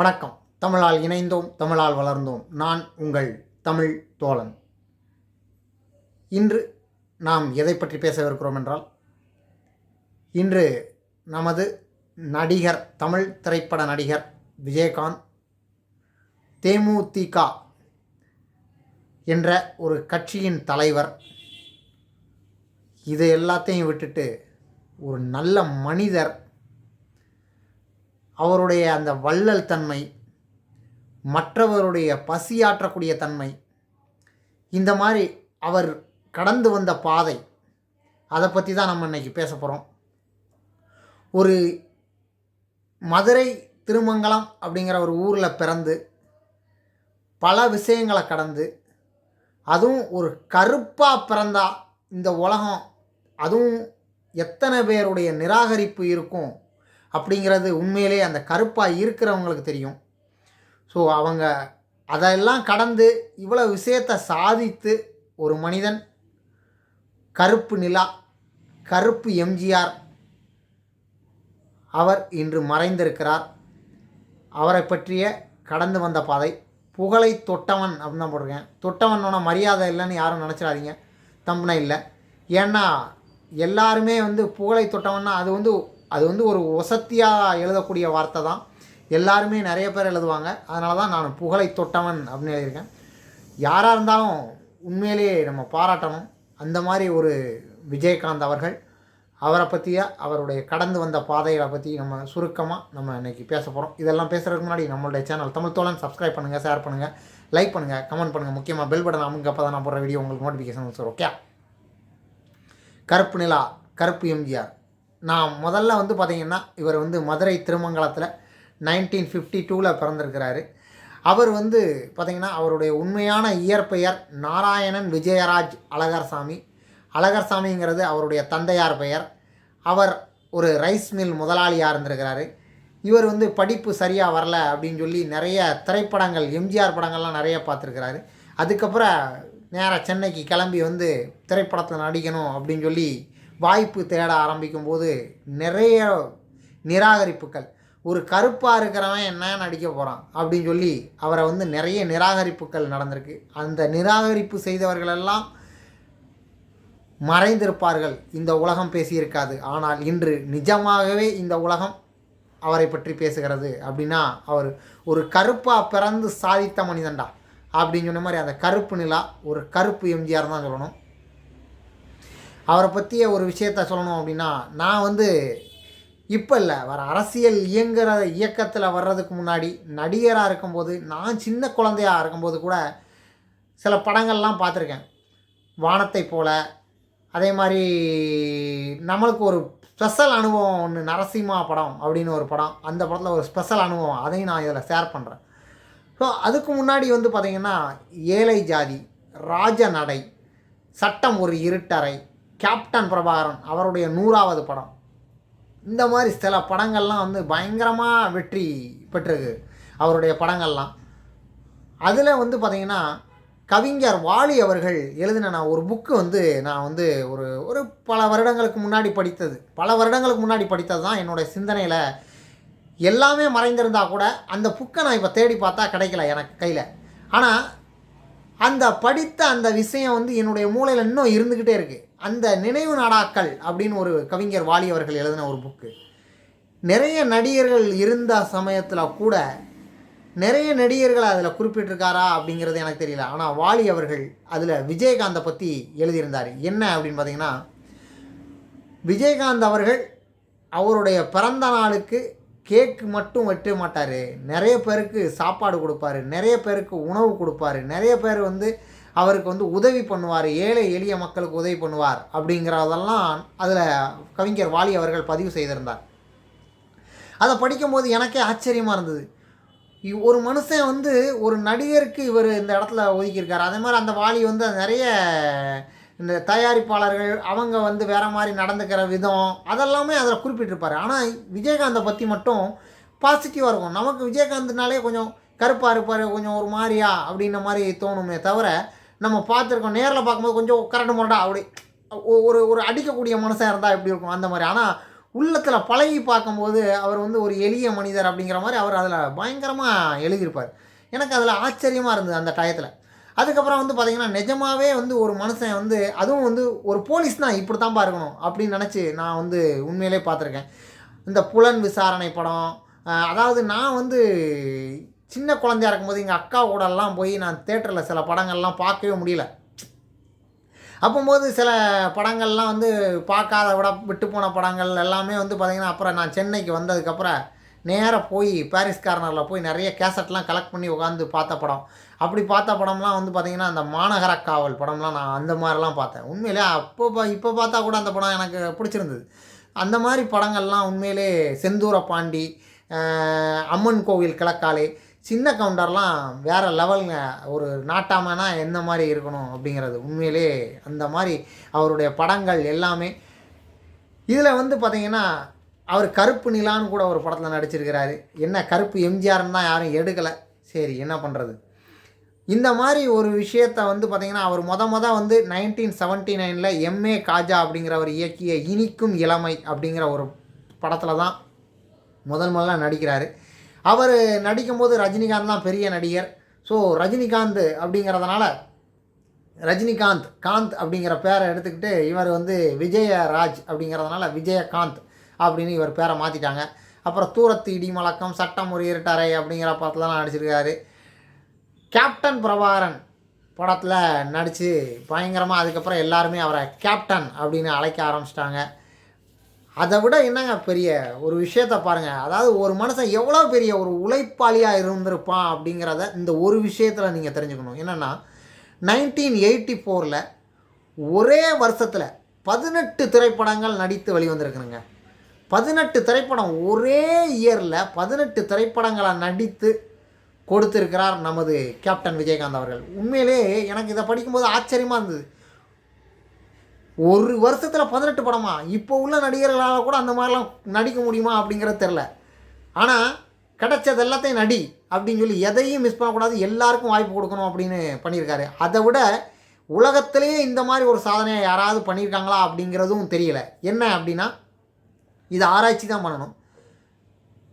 வணக்கம். தமிழால் இணைந்தோம் தமிழால் வளர்ந்தோம். நான் உங்கள் தமிழ் தோழன். இன்று நாம் எதை பற்றி பேசவிருக்கிறோம் என்றால் இன்று நமது நடிகர் தமிழ் திரைப்பட நடிகர் விஜயகாந்த் தேமுதிக என்ற ஒரு கட்சியின் தலைவர். இது எல்லாத்தையும் விட்டுட்டு ஒரு நல்ல மனிதர் அவருடைய அந்த வள்ளல் தன்மை மற்றவருடைய பசியாற்றக்கூடிய தன்மை இந்த மாதிரி அவர் கடந்து வந்த பாதை அதை பற்றி தான் நம்ம இன்னைக்கு பேச போகிறோம் ஒரு மதுரை திருமங்கலம் அப்படிங்கிற ஒரு ஊரில் பிறந்து பல விஷயங்களை கடந்து அதுவும் ஒரு கருப்பாக பிறந்தா இந்த உலகம் அதுவும் எத்தனை பேருடைய நிராகரிப்பு இருக்கும் அப்படிங்கிறது உண்மையிலே அந்த கருப்பாக இருக்கிறவங்களுக்கு தெரியும். ஸோ அவங்க அதெல்லாம் கடந்து இவ்வளோ விஷயத்தை சாதித்து ஒரு மனிதன் கருப்பு நிலா கருப்பு எம்ஜிஆர் அவர் இன்று மறைந்திருக்கிறார். அவரை பற்றிய கடந்து வந்த பாதை புகழை தொட்டவன் அப்படின்னு தான் போட்டிருக்கேன். தொட்டவனோட மரியாதை இல்லைன்னு யாரும் நினச்சிடாதீங்க. தம்பனை இல்லை. ஏன்னா எல்லாருமே வந்து புகழை தொட்டவன்னா அது வந்து அது வந்து ஒரு வசத்தியாக எழுதக்கூடிய வார்த்தை தான். எல்லாருமே நிறைய பேர் எழுதுவாங்க. அதனால தான் நான் புகழை தொட்டவன் அப்படின்னு எழுதியிருக்கேன். யாராக இருந்தாலும் உண்மையிலேயே நம்ம பாராட்டணும். அந்த மாதிரி ஒரு விஜயகாந்த் அவர்கள் அவரை பற்றிய அவருடைய கடந்து வந்த பாதைகளை பற்றி நம்ம சுருக்கமாக நம்ம இன்றைக்கி பேச போகிறோம் இதெல்லாம் பேசுகிறதுக்கு முன்னாடி நம்மளுடைய சேனல் தமிழ் தோழன் சப்ஸ்கிரைப் பண்ணுங்கள் ஷேர் பண்ணுங்கள் லைக் பண்ணுங்கள் கமெண்ட் பண்ணுங்கள் முக்கியமாக பெல் பட்டன் அமுங்க அப்போ தான் நான் போடுற வீடியோ உங்களுக்கு நோட்டிஃபிகேஷன் சார் ஓகே கருப்பு நிலா கருப்பு எம்ஜிஆர். நான் முதல்ல வந்து பார்த்தீங்கன்னா இவர் வந்து மதுரை திருமங்கலத்தில் நைன்டீன் ஃபிஃப்டி டூவில் பிறந்திருக்கிறாரு. அவர் வந்து பார்த்திங்கன்னா அவருடைய உண்மையான இயற்பெயர் நாராயணன் விஜயராஜ் அழகர்சாமி. அழகர்சாமிங்கிறது அவருடைய தந்தையார் பெயர். அவர் ஒரு ரைஸ் மில் முதலாளியாக இருந்திருக்கிறாரு. இவர் வந்து படிப்பு சரியாக வரல அப்படின்னு சொல்லி நிறைய திரைப்படங்கள் எம்ஜிஆர் படங்கள்லாம் நிறைய பார்த்துருக்கிறாரு. அதுக்கப்புறம் நேராக சென்னைக்கு கிளம்பி வந்து திரைப்படத்தில் நடிக்கணும் அப்படின்னு சொல்லி வாய்ப்பு தேட ஆரம்பிக்கும் போது நிறைய நிராகரிப்புகள். ஒரு கருப்பாக இருக்கிறவன் என்ன நடிக்க போகிறான் அப்படின்னு சொல்லி அவரை வந்து நிறைய நிராகரிப்புகள் நடந்திருக்கு. அந்த நிராகரிப்பு செய்தவர்களெல்லாம் மறைந்திருப்பார்கள். இந்த உலகம் பேசியிருக்காது. ஆனால் இன்று நிஜமாகவே இந்த உலகம் அவரை பற்றி பேசுகிறது அப்படின்னா அவர் ஒரு கருப்பாக பிறந்து சாதித்த மனிதன்டா அப்படின்னு சொன்ன மாதிரி அந்த கருப்பு நிலா ஒரு கருப்பு எம்ஜிஆர் தான் சொல்லணும். அவரை பற்றிய ஒரு விஷயத்த சொல்லணும் அப்படின்னா நான் வந்து இப்போ இல்லை வர அரசியல் இயங்குற இயக்கத்தில் வர்றதுக்கு முன்னாடி நடிகராக இருக்கும்போது நான் சின்ன குழந்தையாக இருக்கும்போது கூட சில படங்கள்லாம் பார்த்துருக்கேன். வானத்தை போல் அதே மாதிரி நம்மளுக்கு ஒரு ஸ்பெஷல் அனுபவம் ஒன்று நரசிம்மா படம் அப்படின்னு ஒரு படம். அந்த படத்தில் ஒரு ஸ்பெஷல் அனுபவம் அதையும் நான் இதில் ஷேர் பண்ணுறேன் ஸோ அதுக்கு முன்னாடி வந்து பார்த்திங்கன்னா ஏழை ஜாதி ராஜ நடை சட்டம் ஒரு இருட்டறை கேப்டன் பிரபாகரன் அவருடைய நூறாவது படம். இந்த மாதிரி சில படங்கள்லாம் வந்து பயங்கரமாக வெற்றி பெற்றிருக்கு அவருடைய படங்கள்லாம். அதில் வந்து பார்த்திங்கன்னா கவிஞர் வாலி அவர்கள் எழுதின நான் ஒரு புக்கு வந்து நான் வந்து ஒரு ஒரு பல வருடங்களுக்கு முன்னாடி படித்தது. பல வருடங்களுக்கு முன்னாடி படித்தது தான் என்னுடைய சிந்தனையில் எல்லாமே மறைந்திருந்தா கூட அந்த புக்கை நான் இப்போ தேடி பார்த்தா கிடைக்கல எனக்கு கையில். ஆனால் அந்த படித்த அந்த விஷயம் வந்து என்னுடைய மூளையில் இன்னும் இருந்துக்கிட்டே இருக்குது அந்த நினைவு நாடாக்கள் அப்படின்னு ஒரு கவிஞர் வாலி அவர்கள் எழுதின ஒரு புக்கு. நிறைய நடிகர்கள் இருந்த சமயத்தில் கூட நிறைய நடிகர்கள் அதில் குறிப்பிட்டிருக்காரா அப்படிங்கிறது எனக்கு தெரியல. ஆனால் வாலி அவர்கள் அதில் விஜயகாந்தை பற்றி எழுதியிருந்தார். என்ன அப்படின்னு பார்த்தீங்கன்னா விஜயகாந்த் அவர்கள் அவருடைய பிறந்த நாளுக்கு கேக்கு மட்டும் வெட்ட மாட்டார். நிறைய பேருக்கு சாப்பாடு கொடுப்பாரு. நிறைய பேருக்கு உணவு கொடுப்பாரு. நிறைய பேர் வந்து அவருக்கு வந்து உதவி பண்ணுவார் ஏழை எளிய மக்களுக்கு உதவி பண்ணுவார் அப்படிங்கிறதெல்லாம் அதில் கவிஞர் வாலி அவர்கள் பதிவு செய்திருந்தார். அதை படிக்கும்போது எனக்கே ஆச்சரியமாக இருந்தது. ஒரு மனுஷன் வந்து ஒரு நடிகருக்கு இவர் இந்த இடத்துல ஒதுக்கியிருக்காரு. அதே மாதிரி அந்த வாலி வந்து நிறைய இந்த தயாரிப்பாளர்கள் அவங்க வந்து வேற மாதிரி நடந்துக்கிற விதம் அதெல்லாமே அதில் குறிப்பிட்டிருப்பாரு. ஆனால் விஜயகாந்தை பற்றி மட்டும் பாசிட்டிவாக இருக்கும். நமக்கு விஜயகாந்த்னாலே கொஞ்சம் கருப்பாக இருப்பார் கொஞ்சம் ஒரு மாதிரியா அப்படின்ன மாதிரி தோணுமே தவிர நம்ம பார்த்துருக்கோம் நேரில் பார்க்கும்போது கொஞ்சம் கரண்ட் முரடா அப்படி ஒ- ஒரு ஒரு அடிக்கக்கூடிய மனுஷன் இருந்தால் எப்படி இருக்கும் அந்த மாதிரி. ஆனால் உள்ளத்தில் பழகி பார்க்கும்போது அவர் வந்து ஒரு எளிய மனிதர் அப்படிங்கிற மாதிரி அவர் அதில் பயங்கரமாக எழுதியிருப்பார். எனக்கு அதில் ஆச்சரியமாக இருந்தது அந்த டயத்தில். அதுக்கப்புறம் வந்து பார்த்திங்கன்னா நிஜமாகவே வந்து ஒரு மனுஷன் வந்து அதுவும் வந்து ஒரு போலீஸ் தான் இப்படி தான்ப்பா இருக்கணும் அப்படின்னு நினச்சி நான் வந்து உண்மையிலே பார்த்துருக்கேன். இந்த புலன் விசாரணை படம் அதாவது நான் வந்து சின்ன குழந்தையா இருக்கும்போது எங்கள் அக்கா கூடலாம் போய் நான் தேட்டரில் சில படங்கள்லாம் பார்க்கவே முடியல. அப்போம்போது சில படங்கள்லாம் வந்து பார்க்காத விட விட்டு போன படங்கள் எல்லாமே வந்து பார்த்திங்கன்னா அப்புறம் நான் சென்னைக்கு வந்ததுக்கப்புறம் நேராக போய் பாரிஸ் கார்னரில் போய் நிறைய கேசட்லாம் கலெக்ட் பண்ணி உட்காந்து பார்த்த படம். அப்படி பார்த்த படம்லாம் வந்து பார்த்திங்கன்னா அந்த மாநகர காவல் படம்லாம் நான் அந்த மாதிரிலாம் பார்த்தேன். உண்மையிலே அப்போ பா இப்போ பார்த்தா கூட அந்த படம் எனக்கு பிடிச்சிருந்தது. அந்த மாதிரி படங்கள்லாம் உண்மையிலே செந்தூர பாண்டி அம்மன் கோவில் கிழக்காலே சின்ன கவுண்டர்லாம் வேறு லெவலுங்க ஒரு நாட்டாமனா எந்த மாதிரி இருக்கணும் அப்படிங்கிறது. உண்மையிலே அந்த மாதிரி அவருடைய படங்கள் எல்லாமே. இதில் வந்து பார்த்திங்கன்னா அவர் கருப்பு நிலான்னு கூட ஒரு படத்தில் நடிச்சிருக்கிறாரு. என்ன கருப்பு எம்ஜிஆர்னு தான் யாரும் எடுக்கலை. சரி என்ன பண்ணுறது இந்த மாதிரி ஒரு விஷயத்த வந்து பார்த்திங்கன்னா அவர் மொத மொதல் வந்து நைன்டீன் செவன்ட்டி நைனில் எம்ஏ காஜா அப்படிங்கிறவர் இயக்கிய இனிக்கும் இளமை அப்படிங்கிற ஒரு படத்தில் தான் முதல் முதல்ல நடிக்கிறாரு. அவர் நடிக்கும்போது ரஜினிகாந்த் தான் பெரிய நடிகர். ஸோ ரஜினிகாந்த் அப்படிங்கிறதுனால ரஜினிகாந்த் காந்த் அப்படிங்கிற பேரை எடுத்துக்கிட்டு இவர் வந்து விஜயராஜ் அப்படிங்கிறதுனால விஜயகாந்த் அப்படின்னு இவர் பேரை மாற்றிட்டாங்க அப்புறம் தூரத்து இடிமலக்கம் சட்டம் ஒரு இருட்டறை அப்படிங்கிற படத்துலலாம் நடிச்சிருக்காரு. கேப்டன் பிரபாகரன் படத்தில் நடித்து பயங்கரமாக அதுக்கப்புறம் எல்லாருமே அவரை கேப்டன் அப்படின்னு அழைக்க ஆரம்பிச்சிட்டாங்க. அதை விட என்னங்க பெரிய ஒரு விஷயத்த பாருங்கள் அதாவது ஒரு மனுஷன் எவ்வளோ பெரிய ஒரு உழைப்பாளியாக இருந்திருப்பான் அப்படிங்கிறத இந்த ஒரு விஷயத்தில் நீங்கள் தெரிஞ்சுக்கணும். என்னென்னா நைன்டீன் எயிட்டி ஃபோரில் ஒரே வருஷத்தில் பதினெட்டு திரைப்படங்கள் நடித்து வெளிவந்திருக்குனுங்க. பதினெட்டு திரைப்படம் ஒரே இயரில் பதினெட்டு திரைப்படங்களை நடித்து கொடுத்திருக்கிறார் நமது கேப்டன் விஜயகாந்த் அவர்கள். உண்மையிலே எனக்கு இதை படிக்கும்போது ஆச்சரியமாக இருந்தது. ஒரு வருஷத்தில் பதினெட்டு படமா? இப்போ உள்ள நடிகர்களால் கூட அந்த மாதிரிலாம் நடிக்க முடியுமா அப்படிங்கிறது தெரில ஆனால் கிடைச்சது எல்லாத்தையும் நடி அப்படின்னு சொல்லி எதையும் மிஸ் பண்ணக்கூடாது எல்லாருக்கும் வாய்ப்பு கொடுக்கணும் அப்படின்னு பண்ணியிருக்காரு. அதை விட உலகத்திலேயே இந்த மாதிரி ஒரு சாதனையை யாராவது பண்ணியிருக்காங்களா அப்படிங்கிறதும் தெரியல. என்ன அப்படின்னா இது ஆராய்ச்சி தான் பண்ணணும்.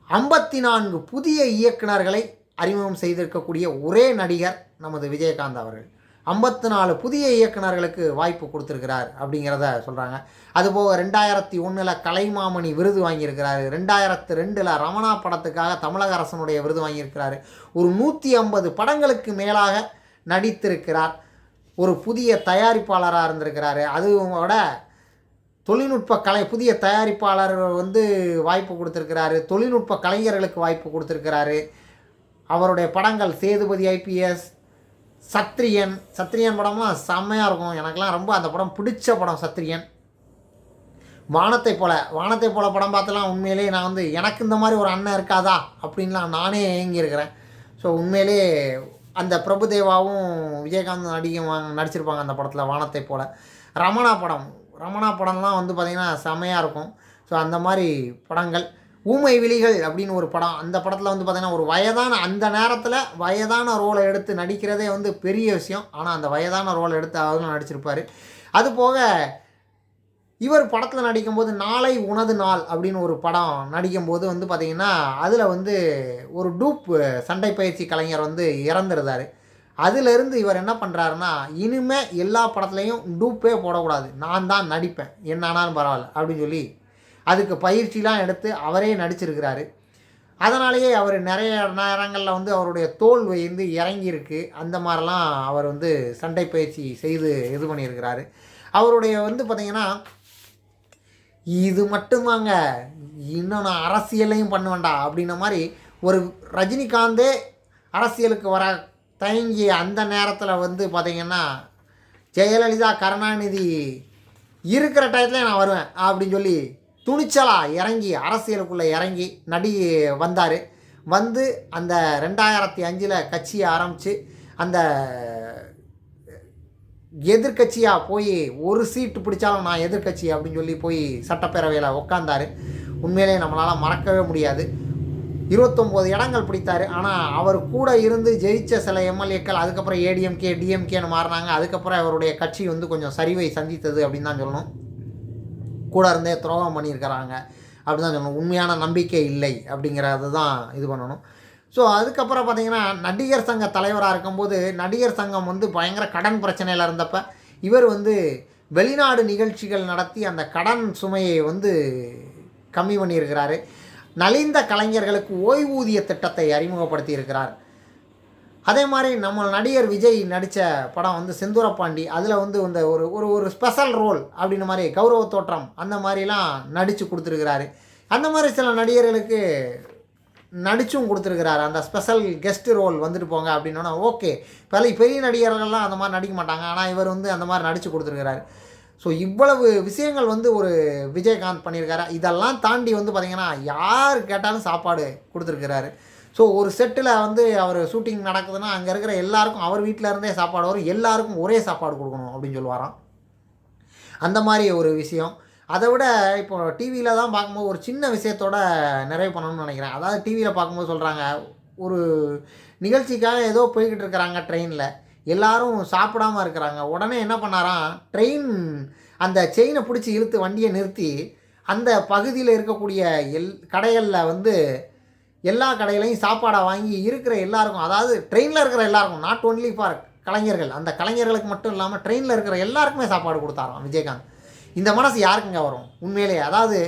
ஐம்பத்தி நான்கு புதிய இயக்குனர்களை அறிமுகம் செய்திருக்கக்கூடிய ஒரே நடிகர் நமது விஜயகாந்த் அவர்கள். ஐம்பத்தி நாலு புதிய இயக்குனர்களுக்கு வாய்ப்பு கொடுத்துருக்கிறார் அப்படிங்கிறத சொல்கிறாங்க அதுபோக ரெண்டாயிரத்தி ஒன்றில் கலைமாமணி விருது வாங்கியிருக்கிறாரு. ரெண்டாயிரத்து ரெண்டில் ரமணா படத்துக்காக தமிழக அரசனுடைய விருது வாங்கியிருக்கிறாரு. ஒரு நூற்றி ஐம்பது படங்களுக்கு மேலாக நடித்திருக்கிறார். ஒரு புதிய தயாரிப்பாளராக இருந்திருக்கிறாரு. அதுவும் விட தொழில்நுட்ப கலை புதிய தயாரிப்பாளர் வந்து வாய்ப்பு கொடுத்துருக்கிறாரு. தொழில்நுட்ப கலைஞர்களுக்கு வாய்ப்பு கொடுத்துருக்கிறாரு. அவருடைய படங்கள் சேதுபதி ஐபிஎஸ் சத்ரியன். சத்ரியன் படம்லாம் செம்மையாக இருக்கும். எனக்கெலாம் ரொம்ப அந்த படம் பிடிச்ச படம் சத்ரியன். வானத்தை போல. வானத்தை போல படம் பார்த்தலாம் உண்மையிலேயே நான் வந்து எனக்கு இந்த மாதிரி ஒரு அண்ணன் இருக்காதா? அப்படின்லாம் நானே ஏங்கியிருக்கிறேன். ஸோ உண்மையிலே அந்த பிரபுதேவாவும் விஜயகாந்த் நடிக்க நடிச்சிருப்பாங்க அந்த படத்தில் வானத்தை போல். ரமணா படம். ரமணா படம்லாம் வந்து பார்த்திங்கன்னா செமையாக இருக்கும். ஸோ அந்த மாதிரி படங்கள். ஊமை விழிகள் அப்படின்னு ஒரு படம். அந்த படத்தில் வந்து பார்த்திங்கன்னா ஒரு வயதான அந்த நேரத்தில் வயதான ரோலை எடுத்து நடிக்கிறதே வந்து பெரிய விஷயம். ஆனால் அந்த வயதான ரோலை எடுத்து அவரும் நடிச்சிருப்பார். அது போக இவர் படத்தில் நடிக்கும்போது நாளை உனது நாள் அப்படின்னு ஒரு படம் நடிக்கும்போது வந்து பார்த்திங்கன்னா அதில் வந்து ஒரு டூப் சண்டை பயிற்சி கலைஞர் வந்து இறந்துருந்தார். அதிலிருந்து இவர் என்ன பண்ணுறாருன்னா இனிமேல் எல்லா படத்துலையும் டூப்பே போடக்கூடாது. நான் தான் நடிப்பேன். என்னானாலும் பரவாயில்ல அப்படின்னு சொல்லி அதுக்கு பயிற்சிலாம் எடுத்து அவரே நடிச்சிருக்கிறாரு. அதனாலேயே அவர் நிறைய நேரங்களில் வந்து அவருடைய தோல் வந்து இறங்கியிருக்கு. அந்த மாதிரிலாம் அவர் வந்து சண்டை பயிற்சி செய்து இது பண்ணியிருக்கிறாரு. அவருடைய வந்து பார்த்திங்கன்னா இது மட்டும்தாங்க இன்னும் நான் அரசியலையும் பண்ணுவேண்டா அப்படின்ன மாதிரி ஒரு ரஜினிகாந்தே அரசியலுக்கு வர தயங்கிய அந்த நேரத்தில் வந்து பார்த்திங்கன்னா ஜெயலலிதா கருணாநிதி இருக்கிற டயத்தில் நான் வருவேன் அப்படின்னு சொல்லி துணிச்சலாக இறங்கி அரசியலுக்குள்ளே இறங்கி நடி வந்தார். வந்து அந்த ரெண்டாயிரத்தி அஞ்சில் கட்சியை ஆரம்பித்து அந்த எதிர்க்கட்சியாக போய் ஒரு சீட்டு பிடிச்சாலும் நான் எதிர்க்கட்சி அப்படின்னு சொல்லி போய் சட்டப்பேரவையில் உட்காந்தாரு உண்மையிலேயே நம்மளால் மறக்கவே முடியாது. இருபத்தொம்போது இடங்கள் பிடித்தார். ஆனால் அவர் கூட இருந்து ஜெயித்த சில எம்எல்ஏக்கள் அதுக்கப்புறம் ஏடிஎம்கே டிஎம்கேன்னு மாறினாங்க. அதுக்கப்புறம் அவருடைய கட்சி வந்து கொஞ்சம் சரிவை சந்தித்தது அப்படின்னு தான் சொல்லணும். கூட இருந்தே துரோகம் பண்ணியிருக்கிறாங்க. அப்படி தான் சொல்லணும். உண்மையான நம்பிக்கை இல்லை அப்படிங்கிறது தான் இது பண்ணணும். ஸோ அதுக்கப்புறம் பார்த்தீங்கன்னா நடிகர் சங்க தலைவராக இருக்கும்போது நடிகர் சங்கம் வந்து பயங்கர கடன் பிரச்சனையில் இருந்தப்ப இவர் வந்து வெளிநாடு நிகழ்ச்சிகள் நடத்தி அந்த கடன் சுமையை வந்து கம்மி பண்ணியிருக்கிறாரு. நலிந்த கலைஞர்களுக்கு ஓய்வூதிய திட்டத்தை அறிமுகப்படுத்தி இருக்கிறார் அதே மாதிரி நம்ம நடிகர் விஜய் நடித்த படம் வந்து செந்தூரப்பாண்டி அதில் வந்து இந்த ஒரு ஒரு ஒரு ஸ்பெஷல் ரோல் அப்படின்னு மாதிரி கௌரவ தோற்றம் அந்த மாதிரிலாம் நடித்து கொடுத்துருக்கிறாரு. அந்த மாதிரி சில நடிகர்களுக்கு நடிச்சும் கொடுத்துருக்கிறாரு. அந்த ஸ்பெஷல் கெஸ்ட் ரோல் வந்துட்டு போங்க அப்படின்னா ஓகே பல பெரிய நடிகர்கள்லாம் அந்த மாதிரி நடிக்க மாட்டாங்க. ஆனால் இவர் வந்து அந்த மாதிரி நடித்து கொடுத்துருக்கிறாரு. ஸோ இவ்வளவு விஷயங்கள் வந்து ஒரு விஜயகாந்த் பண்ணியிருக்காரு. இதெல்லாம் தாண்டி வந்து பார்த்திங்கன்னா யார் கேட்டாலும் சாப்பாடு கொடுத்துருக்கிறாரு. ஸோ ஒரு செட்டில் வந்து அவர் ஷூட்டிங் நடக்குதுன்னா அங்கே இருக்கிற எல்லாருக்கும் அவர் வீட்டில் இருந்தே சாப்பாடு வரும். எல்லாருக்கும் ஒரே சாப்பாடு கொடுக்கணும் அப்படின்னு சொல்லுவாராம். அந்த மாதிரி ஒரு விஷயம். அதை விட இப்போ டிவியில் தான் பார்க்கும்போது ஒரு சின்ன விஷயத்தோட நிறைவு பண்ணணும்னு நினைக்கிறேன். அதாவது டிவியில் பார்க்கும்போது சொல்கிறாங்க ஒரு நிகழ்ச்சிக்காக ஏதோ போய்கிட்டு இருக்கிறாங்க ட்ரெயினில் எல்லாரும் சாப்பிடாம இருக்கிறாங்க. உடனே என்ன பண்ணாராம்? ட்ரெயின் அந்த செயினை பிடிச்சி இழுத்து வண்டியை நிறுத்தி அந்த பகுதியில் இருக்கக்கூடிய எல் கடைகளில் வந்து எல்லா கடையிலையும் சாப்பாடை வாங்கி இருக்கிற எல்லாருக்கும் அதாவது ட்ரெயினில் இருக்கிற எல்லாருக்கும் நாட் ஒன்லி ஃபார் கலைஞர்கள் அந்த கலைஞர்களுக்கு மட்டும் இல்லாமல் ட்ரெயினில் இருக்கிற எல்லாருக்குமே சாப்பாடு கொடுத்தாராம் விஜயகாந்த். இந்த மனசு யாருக்குங்க வரும்? உண்மையிலேயே. அதாவது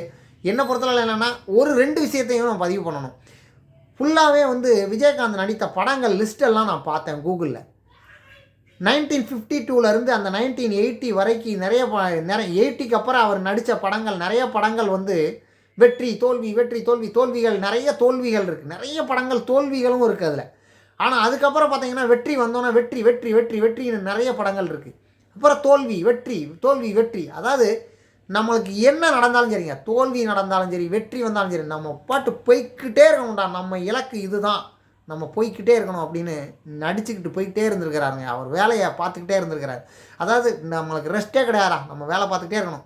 என்னை பொறுத்தளவு என்னென்னா ஒரு ரெண்டு விஷயத்தையும் நான் பதிவு பண்ணணும். ஃபுல்லாகவே வந்து விஜயகாந்த் நடித்த படங்கள் லிஸ்டெல்லாம் நான் பார்த்தேன் கூகுளில் நைன்டீன் ஃபிஃப்டி டூலேருந்து அந்த நைன்டீன் எயிட்டி வரைக்கும் நிறைய ப நிறைய எயிட்டிக்கு அப்புறம் அவர் நடித்த படங்கள் நிறைய படங்கள் வந்து வெற்றி தோல்வி வெற்றி தோல்வி தோல்விகள் நிறைய தோல்விகள் இருக்குது நிறைய படங்கள் தோல்விகளும் இருக்குது அதில். ஆனால் அதுக்கப்புறம் பார்த்தீங்கன்னா வெற்றி வந்தோன்னே வெற்றி வெற்றி வெற்றி வெற்றின்னு நிறைய படங்கள் இருக்குது அப்புறம் தோல்வி வெற்றி தோல்வி வெற்றி. அதாவது நம்மளுக்கு என்ன நடந்தாலும் சரிங்க. தோல்வி நடந்தாலும் சரி வெற்றி வந்தாலும் சரி நம்ம பாட்டு போய்க்கிட்டே இருக்கணும்டா. நம்ம இலக்கு இதுதான். நம்ம போய்கிட்டே இருக்கணும் அப்படின்னு நடிச்சுக்கிட்டு போய்கிட்டே இருந்திருக்கிறாருங்க. அவர் வேலையை பார்த்துக்கிட்டே இருந்திருக்கிறார். அதாவது நம்மளுக்கு ரெஸ்ட்டே கிடையாதா நம்ம வேலை பார்த்துக்கிட்டே இருக்கணும்.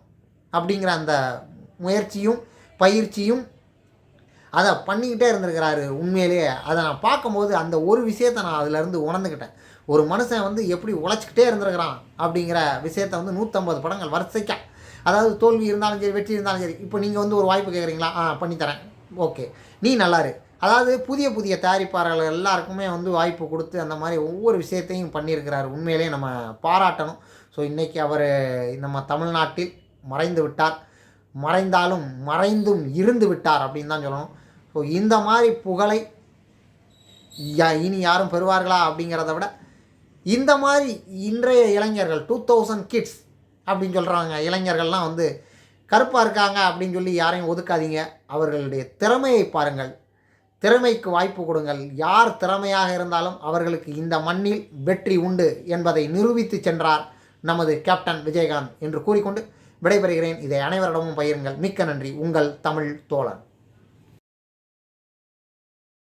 அப்படிங்கிற அந்த முயற்சியும் பயிற்சியும் அதை பண்ணிக்கிட்டே இருந்திருக்கிறாரு உண்மையிலேயே அதை நான் பார்க்கும்போது அந்த ஒரு விஷயத்தை நான் அதிலேருந்து உணர்ந்துக்கிட்டேன். ஒரு மனுஷன் வந்து எப்படி உழைச்சிக்கிட்டே இருந்திருக்கிறான் அப்படிங்கிற விஷயத்தை வந்து நூற்றம்பது படங்கள் வரிசைக்கா. அதாவது தோல்வி இருந்தாலும் சரி வெற்றி இருந்தாலும் சரி இப்போ நீங்கள் வந்து ஒரு வாய்ப்பு கேட்குறீங்களா ஆ பண்ணித்தரேன். ஓகே. நீ நல்லாரு அதாவது புதிய புதிய தயாரிப்பாளர்கள் எல்லாருக்குமே வந்து வாய்ப்பு கொடுத்து அந்த மாதிரி ஒவ்வொரு விஷயத்தையும் பண்ணியிருக்கிறார். உண்மையிலே நம்ம பாராட்டணும். ஸோ இன்றைக்கி அவர் நம்ம தமிழ்நாட்டில் மறைந்து விட்டார். மறைந்தாலும் மறைந்தும் இருந்து விட்டார் அப்படின்னு தான் சொல்லணும். ஸோ இந்த மாதிரி புகழை யா- இனி யாரும் பெறுவார்களா அப்படிங்கிறத விட இந்த மாதிரி இன்றைய இளைஞர்கள் டூ தௌசண்ட் கிட்ஸ் அப்படின்னு சொல்கிறாங்க இளைஞர்கள்லாம் வந்து கருப்பாக இருக்காங்க அப்படின்னு சொல்லி யாரையும் ஒதுக்காதீங்க. அவர்களுடைய திறமையை பாருங்கள். திறமைக்கு வாய்ப்பு கொடுங்கள். யார் திறமையாக இருந்தாலும் அவர்களுக்கு இந்த மண்ணில் வெற்றி உண்டு என்பதை நிரூபித்து சென்றார் நமது கேப்டன் விஜயகாந்த் என்று கூறிக்கொண்டு விடைபெறுகிறேன். இதை அனைவரிடமும் பகிருங்கள். மிக்க நன்றி. உங்கள் தமிழ் தோழன்.